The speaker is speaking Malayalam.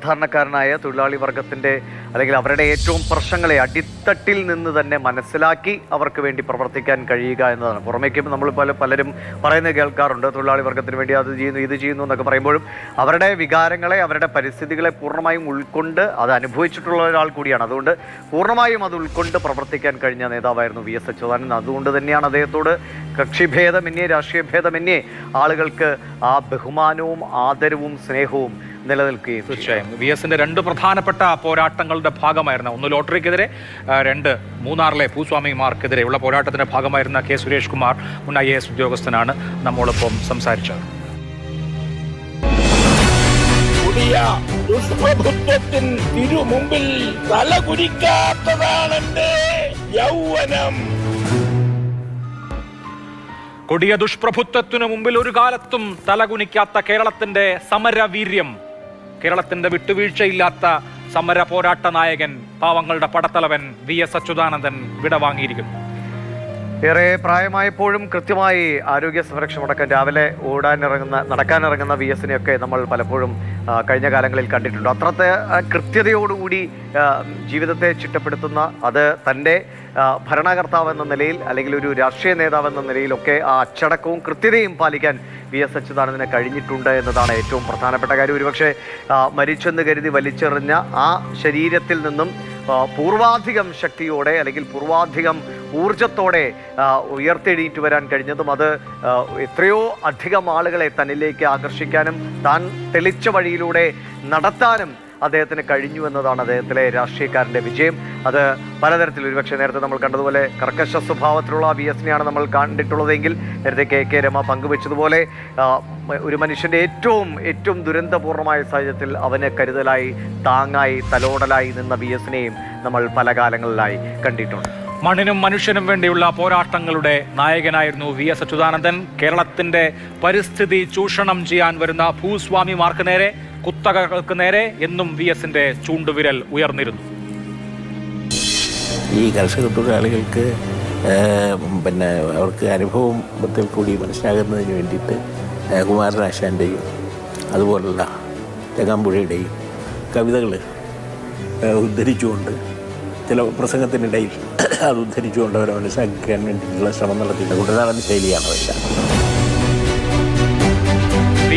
സാധാരണക്കാരനായ തൊഴിലാളി വർഗത്തിന്റെ അല്ലെങ്കിൽ അവരുടെ ഏറ്റവും പ്രശ്നങ്ങളെ അടിത്തട്ടിൽ നിന്ന് തന്നെ മനസ്സിലാക്കി അവർക്ക് വേണ്ടി പ്രവർത്തിക്കാൻ കഴിയുക എന്നതാണ്. പുറമേക്ക് നമ്മൾ പല പലരും പറയുന്നത് കേൾക്കാറുണ്ട് തൊഴിലാളി വർഗത്തിന് വേണ്ടി അത് ചെയ്യുന്നു ഇത് ചെയ്യുന്നു എന്നൊക്കെ പറയുമ്പോഴും അവരുടെ വികാരങ്ങളെ അവരുടെ പരിസ്ഥിതികളെ പൂർണമായും ഉൾക്കൊണ്ട് അത് അനുഭവിച്ചിട്ടുള്ള ഒരാൾ കൂടിയാണ്. അതുകൊണ്ട് പൂർണമായും അത് ഉൾക്കൊണ്ട് പ്രവർത്തിക്കാൻ കഴിഞ്ഞ നേതാവായിരുന്നു വി. എസ്. അച്യുതാനന്ദൻ. അതുകൊണ്ട് തന്നെയാണ് അദ്ദേഹത്തോട് കക്ഷിഭേദമന്യേ രാഷ്ട്രീയ ഭേദമന്യേ ആളുകൾക്ക് ആ ബഹുമാനവും ആദരവും സ്നേഹവും നിലനിൽക്കുകയും. തീർച്ചയായും. വി എസിന്റെ രണ്ട് പ്രധാനപ്പെട്ട പോരാട്ടങ്ങളുടെ ഭാഗമായിരുന്ന ഒന്ന് ലോട്ടറിക്കെതിരെ രണ്ട് മൂന്നാറിലെ ഭൂസ്വാമിമാർക്കെതിരെയുള്ള പോരാട്ടത്തിന്റെ ഭാഗമായിരുന്ന കെ സുരേഷ് കുമാർ മുൻ ഐ എ എസ് ഉദ്യോഗസ്ഥനാണ് നമ്മോടൊപ്പം സംസാരിച്ചത്. പുതിയ ദുഷ്പ്രഭുത്വത്തിൻ തിരുമുമ്പിൽ തലകുരിക്കാത്തതാണെന്റെ യൗവനം. കൊടിയ ദുഷ്പ്രഭുത്വത്തിനു മുമ്പിൽ ഒരു കാലത്തും തലകുനിക്കാത്ത കേരളത്തിന്റെ സമരവീര്യം കേരളത്തിന്റെ വിട്ടുവീഴ്ചയില്ലാത്ത സമര പോരാട്ട നായകൻ പാവങ്ങളുടെ പടത്തലവൻ വി എസ് അച്യുതാനന്ദൻ വിടവാങ്ങിയിരിക്കുന്നു ഏറെ പ്രായമായപ്പോഴും കൃത്യമായി ആരോഗ്യ സംരക്ഷണമടക്കം രാവിലെ ഓടാനിറങ്ങുന്ന നടക്കാനിറങ്ങുന്ന വി എസിനെയൊക്കെ നമ്മൾ പലപ്പോഴും കഴിഞ്ഞ കാലങ്ങളിൽ കണ്ടിട്ടുണ്ട്. അത്രത്തെ കൃത്യതയോടുകൂടി ജീവിതത്തെ ചിട്ടപ്പെടുത്തുന്ന അത് തന്റെ ഭരണകർത്താവ് എന്ന നിലയിൽ അല്ലെങ്കിൽ ഒരു രാഷ്ട്രീയ നേതാവ് എന്ന നിലയിലൊക്കെ ആ അച്ചടക്കവും കൃത്യതയും പാലിക്കാൻ വി എസ് അച്യുതാനന്ദന് കഴിഞ്ഞിട്ടുണ്ട് എന്നതാണ് ഏറ്റവും പ്രധാനപ്പെട്ട കാര്യം. ഒരുപക്ഷെ മരിച്ചെന്ന് കരുതി വലിച്ചെറിഞ്ഞ ആ ശരീരത്തിൽ നിന്നും പൂർവാധികം ശക്തിയോടെ അല്ലെങ്കിൽ പൂർവാധികം ഊർജത്തോടെ ഉയർത്തെഴുന്നേറ്റ് വരാൻ കഴിഞ്ഞതും അത് എത്രയോ അധികം ആളുകളെ തന്നിലേക്ക് ആകർഷിക്കാനും താൻ തെളിച്ച വഴിയിലൂടെ നടത്താനും അദ്ദേഹത്തിന് കഴിഞ്ഞു എന്നതാണ് അദ്ദേഹത്തിലെ രാഷ്ട്രീയക്കാരന്റെ വിജയം. അത് പലതരത്തിൽ ഒരുപക്ഷെ നേരത്തെ നമ്മൾ കണ്ടതുപോലെ കർക്കശ സ്വഭാവത്തിലുള്ള വി എസിനെയാണ് നമ്മൾ കണ്ടിട്ടുള്ളതെങ്കിൽ നേരത്തെ കെ കെ രമ പങ്കുവെച്ചതുപോലെ ഒരു മനുഷ്യന്റെ ഏറ്റവും ഏറ്റവും ദുരന്തപൂർണമായ സാഹചര്യത്തിൽ അവന് കരുതലായി താങ്ങായി തലോടലായി നിന്ന വി എസിനെയും നമ്മൾ പല കാലങ്ങളിലായി കണ്ടിട്ടുണ്ട്. മണ്ണിനും മനുഷ്യനും വേണ്ടിയുള്ള പോരാട്ടങ്ങളുടെ നായകനായിരുന്നു വി എസ് അച്യുതാനന്ദൻ. കേരളത്തിന്റെ പരിസ്ഥിതി ചൂഷണം ചെയ്യാൻ വരുന്ന ഭൂസ്വാമിമാർക്ക് നേരെ കുത്തകൾക്ക് നേരെ എന്നും വി എസിന്റെ ചൂണ്ടുവിരൽ ഉയർന്നിരുന്നു. ഈ കർഷക തൊഴിലാളികൾക്ക് പിന്നെ അവർക്ക് അനുഭവത്തിൽ കൂടി മനസ്സിലാകുന്നതിന് വേണ്ടിയിട്ട് കുമാരനാശാന്റെയും അതുപോലുള്ള തെങ്ങാമ്പുഴയുടെയും കവിതകൾ ഉദ്ധരിച്ചുകൊണ്ട് ചില പ്രസംഗത്തിനിടയിൽ അത് ഉദ്ധരിച്ചുകൊണ്ട് അവരെ മനസ്സിലാക്കാൻ വേണ്ടിയിട്ടുള്ള ശ്രമം നടത്തിയിട്ടുണ്ട്. കുട്ടനാടൻ ശൈലിയാണ് അതെല്ലാം